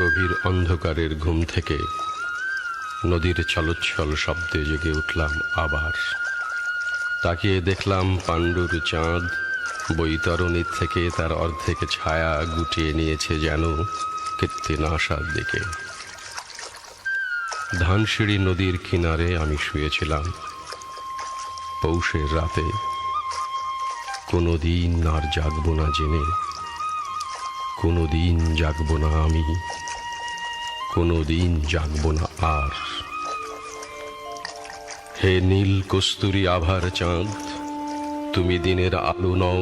গভীর অন্ধকারের ঘুম থেকে নদীর চলচ্ছল শব্দে জেগে উঠলাম আবার। তাকিয়ে দেখলাম পাণ্ডুর চাঁদ বৈতরণীর থেকে তার অর্ধেক ছায়া গুটিয়ে নিয়েছে যেন কৃত্তিনাশার দিকে। ধানসিঁড়ি নদীর কিনারে আমি শুয়েছিলাম। পৌষের রাতে কোনো দিন আর জাগব না জেনে কোনো দিন জাগব না আমি কোনো দিন জাগব না আর। হে নীল কস্তুরী আভার চাঁদ, তুমি দিনের আলো নও,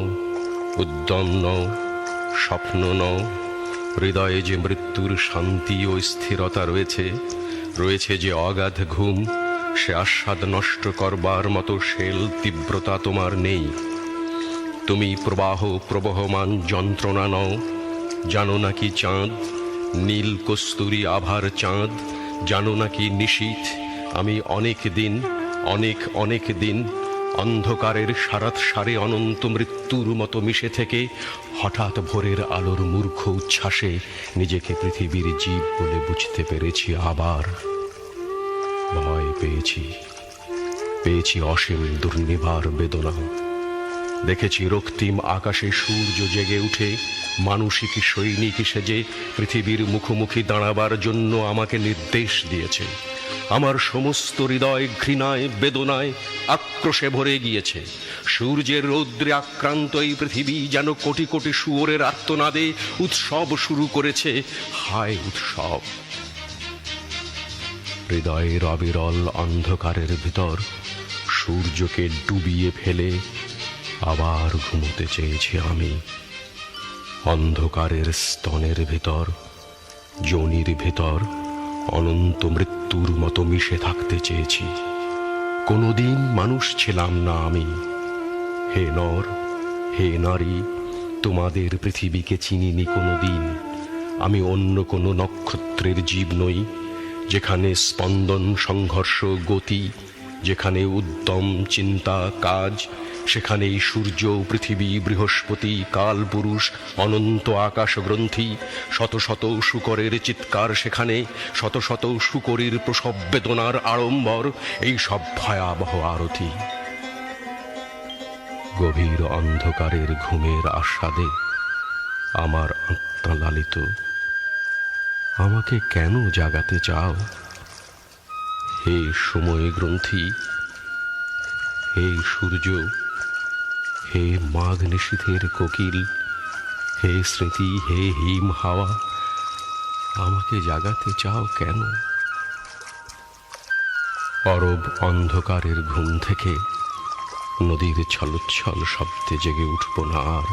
উদ্যম নও, স্বপ্ন নও। হৃদয়ে যে মৃত্যুর শান্তি ও স্থিরতা রয়েছে রয়েছে যে অগাধ ঘুম, সে আস্বাদ নষ্ট করবার মতো শেল তীব্রতা তোমার নেই। তুমি প্রবাহ প্রবহমান যন্ত্রণা নও জানো নাকি চাঁদ? নীল কস্তুরী আভার চাঁদ। জানো নাকি নিশীথ? আমি অনেক দিন, অনেক অনেক দিন অন্ধকারের সারাত সারে অনন্ত মৃত্যুর মতো মিশে থেকে হঠাৎ ভোরের আলোর মূর্খ উচ্ছ্বাসে নিজেকে পৃথিবীর জীব বলে বুঝতে পেরেছি আবার। ভয় পেয়েছি। পেয়েছি অসীম দুর্নিবার বেদনা। দেখেছি রক্তিম আকাশে সূর্য জেগে উঠে, মানসিক সৈনিক সেজে পৃথিবীর মুখোমুখি দাঁড়াবার জন্য আমাকে নির্দেশ দিয়েছে। আমার সমস্ত হৃদয় ঘৃণায়, বেদনায়, আক্রোশে ভরে গিয়েছে। সূর্যের রৌদ্রে আক্রান্ত এই পৃথিবী যেন কোটি কোটি শুয়োরের আত্মনাদে উৎসব শুরু করেছে। হায় উৎসব! হৃদয়ের অবিরল অন্ধকারের ভিতর সূর্যকে ডুবিয়ে ফেলে আবার ঘুমোতে চেয়েছি আমি। অন্ধকারের স্তনের ভেতর যোনির ভেতর, অনন্ত মৃত্যুর মতো মিশে থাকতে চেয়েছি। কোনোদিন মানুষ ছিলাম না আমি। হে নর, হে নারী, তোমাদের পৃথিবীকে চিনিনি কোনোদিন। আমি অন্য কোনো নক্ষত্রের জীব নই, যেখানে স্পন্দন, সংঘর্ষ, গতি যেখানে উদ্যম, চিন্তা, কাজ, সেখানেই সূর্য, পৃথিবী, বৃহস্পতি, কালপুরুষ, অনন্ত আকাশ গ্রন্থি শত শত শুকরের চিৎকার সেখানে, শত শত শুকরের প্রসব বেদনার আড়ম্বর, এই সব ভয়াবহ আরতি। গভীর অন্ধকারের ঘুমের আস্বাদে আমার আত্মা লালিত আমাকে কেন জাগাতে চাও? হে সময় গ্রন্থি, হে সূর্য, হে মাঘ নিশীথের কোকিল, হে স্মৃতি, হে হিম হাওয়া, আমাকে জাগাতে চাও কেন? অরব অন্ধকারের ঘুম থেকে নদীর ছলচ্ছল শব্দে জেগে উঠব না আর।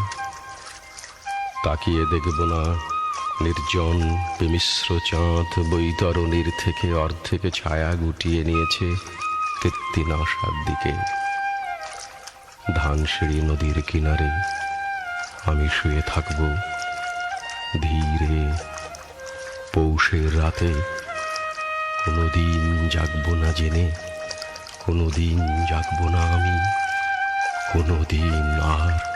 তাকিয়ে দেখব না নির্জন বিমিশ্র চাঁদ বৈতরণীর থেকে অর্ধেক ছায়া গুটিয়ে নিয়েছে কৃত্তিনাশার দিকে। ধানসিঁড়ি নদীর কিনারে আমি শুয়ে থাকব। ধীরে পৌষের রাতে কোনোদিন জাগব না জেনে, কোনোদিন জাগব না আমি, কোনোদিন আর